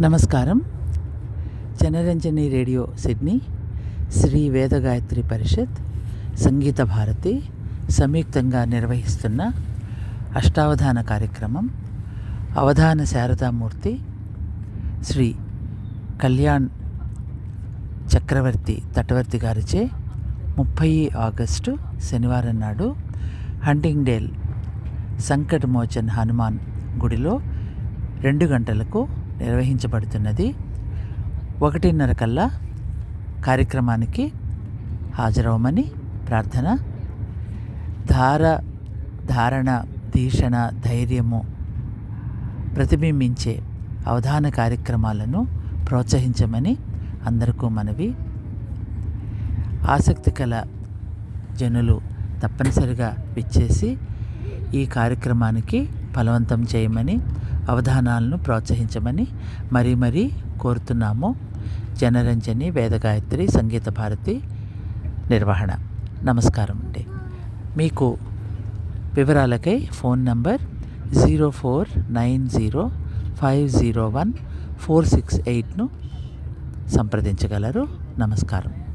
నమస్కారం. Janaranjani radio Sydney Shri Vedagayatri పరిషత్ సంగీత భారతి సంయుక్తంగా నిర్వహిస్తున్న అష్టావధాన కార్యక్రమం అవధాన శారదామూర్తి శ్రీ కళ్యాణ్ చక్రవర్తి తటవర్తి గారిచే ముప్పై ఆగస్టు శనివారం నాడు హంటింగ్డేల్ సంకట్ మోచన్ హనుమాన్ గుడిలో రెండు గంటలకు నిర్వహించబడుతున్నది. ఒకటిన్నర కల్లా కార్యక్రమానికి హాజరవమని ప్రార్థన. ధార ధారణ దీక్షణ ధైర్యము ప్రతిబింబించే అవధాన కార్యక్రమాలను ప్రోత్సహించమని అందరికీ మనవి. ఆసక్తి కల జనులు తప్పనిసరిగా విచ్చేసి ఈ కార్యక్రమానికి ఫలవంతం చేయమని అవధానాలను ప్రోత్సహించమని మరీ మరీ కోరుతున్నాము. జనరంజని వేదగాయత్రి సంగీత భారతి నిర్వహణ. నమస్కారం అండి. మీకు వివరాలకై phone number zero four nine zero five zero one four six ఎయిట్ను సంప్రదించగలరు. నమస్కారం.